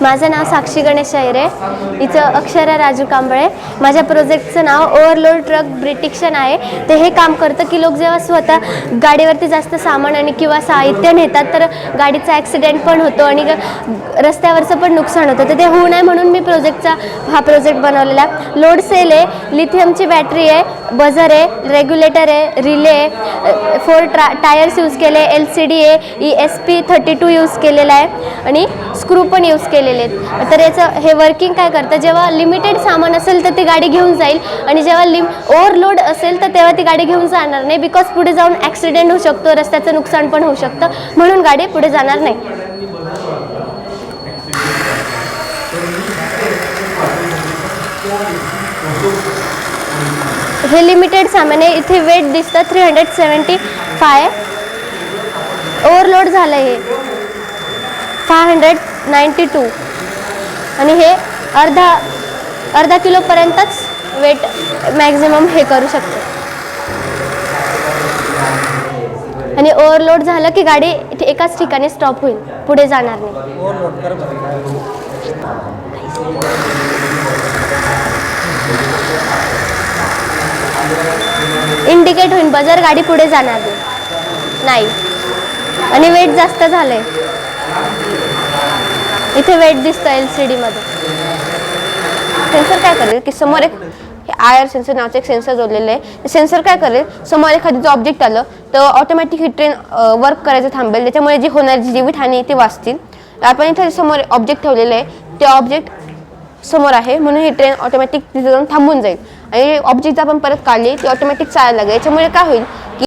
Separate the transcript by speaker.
Speaker 1: माझं नाव साक्षी गणेश आहे हिचं अक्षरा राजू कांबळे. माझ्या प्रोजेक्टचं नाव ओव्हरलोड ट्रक ब्रिटिक्शन आहे. ते हे काम करतं की लोक जेव्हा स्वतः गाडीवरती जास्त सामान आणि किंवा साहित्य नेतात तर गाडीचा ॲक्सिडेंट पण होतो आणि ग- रस्त्यावरचं पण नुकसान होतं. तर ते होऊ नये म्हणून मी प्रोजेक्टचा हा प्रोजेक्ट बनवलेला आहे. लोड सेल आहे लिथियमची बॅटरी आहे बझर आहे रेग्युलेटर आहे रिले आहे फोर ट्रा टायर्स यूज केले एल सी डी आहे E S P thirty two use केलेला आहे. आणि स्क्रू पण यूज केलेले आहेत. तर याचं हे वर्किंग काय करतं? जेव्हा लिमिटेड सामान असेल तर ती गाडी घेऊन जाईल आणि जेव्हा लिम ओव्हरलोड असेल तर तेव्हा ती गाडी घेऊन जाणार नाही बिकॉज पुढे जाऊन ॲक्सिडेंट होऊ शकतो रस्त्याचं नुकसान पण होऊ शकतं. म्हणून गाडी पुढे जाणार नाही. हे लिमिटेड सामान आहे. इथे वेट दिसतं three hundred seventy five overload झालं हे. Five hundred ninety two. आणि हे अर्धा अर्धा किलोपर्यंतच वेट मॅक्झिमम हे करू शकतो. आणि ओव्हरलोड झालं की गाडी एकाच ठिकाणी स्टॉप होईल पुढे जाणार नाही. इंडिकेट होईल बजर गाडी पुढे जाणार नाही. नाही. आणि वेट जास्त झालंय. इथे वेट दिसतं एल सी डीमध्ये
Speaker 2: सेन्सर काय करेल की समोर एक आय आर सेन्सर नावाचं एक सेन्सर जोडलेलं आहे. सेन्सर काय करेल? समोर एखादी जो ऑब्जेक्ट आलं तर ऑटोमॅटिक ही ट्रेन वर्क करायचं थांबेल. त्याच्यामुळे जी होणारी जीवितहानी ती वाचतील. आपण इथे समोर ऑब्जेक्ट ठेवलेलं आहे ते ऑब्जेक्ट समोर आहे म्हणून ही ट्रेन ऑटोमॅटिक तिथे जाऊन थांबून जाईल. आणि ऑब्जेक्ट जर आपण परत काढली ती ऑटोमॅटिक चालायला लागेल. याच्यामुळे काय होईल